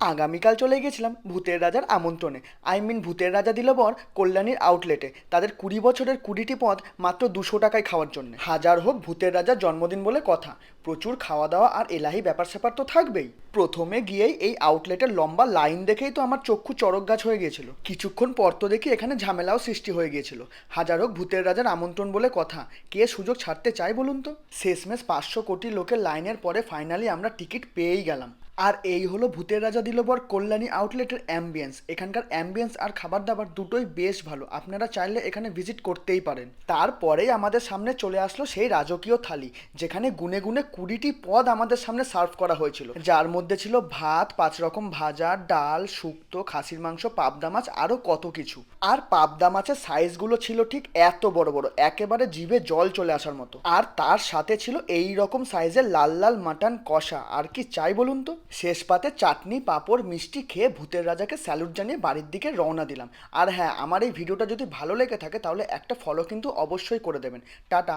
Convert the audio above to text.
আগামীকাল চলে গেছিলাম ভূতের রাজার আমন্ত্রণে। আই মিন ভূতের রাজা দিল বর কল্যাণীর আউটলেটে তাদের কুড়ি বছরের কুড়িটি পদ মাত্র দুশো টাকায় খাওয়ার জন্য। হাজার হোক ভূতের রাজার জন্মদিন বলে কথা। প্রচুর খাওয়া দাওয়া আর এলাহি ব্যাপার স্যাপার তো থাকবেই। প্রথমে গিয়েই এই আউটলেটের লম্বা লাইন দেখেই তো আমার চক্ষু চড়ক গাছ হয়ে গিয়েছিল। কিছুক্ষণ পর তো দেখি এখানে ঝামেলাও সৃষ্টি হয়ে গিয়েছিল। হাজার হোক ভূতের রাজার আমন্ত্রণ বলে কথা। কে সুযোগ ছাড়তে চায় বলুন তো? শেষমেশ পাঁচশো কোটি লোকের লাইনের পরে ফাইনালি আমরা টিকিট পেয়েই গেলাম। আর এই হলো ভূতের রাজা দিলবর কল্যাণী আউটলেটের অ্যাম্বিয়েন্স এখানকার অ্যাম্বিয়েন্স আর খাবার দাবার দুটোই বেশ ভালো। আপনারা চাইলে এখানে ভিজিট করতেই পারেন। তারপরেই আমাদের সামনে চলে আসলো সেই রাজকীয় থালি, যেখানে গুনে গুনে কুড়িটি পদ আমাদের সামনে সার্ভ করা হয়েছিল। যার মধ্যে ছিল ভাত, পাঁচ রকম ভাজা, ডাল, শুক্তো, খাসির মাংস, পাবদা মাছ আরও কত কিছু। আর পাবদা মাছের সাইজগুলো ছিল ঠিক এত বড় বড়, একেবারে জিভে জল চলে আসার মতো। আর তার সাথে ছিল এই রকম সাইজের লাল লাল মাটন কষা। আর কি চাই বলুন তো? শেষ পাতে চাটনি, পাঁপড়, মিষ্টি খেয়ে ভূতের রাজাকে স্যালুট জানিয়ে বাড়ির দিকে রওনা দিলাম। আর হ্যাঁ আমার এই ভিডিওটা যদি ভালো লেগে থাকে তাহলে একটা ফলো কিন্তু অবশ্যই করে দেবেন। টাটা।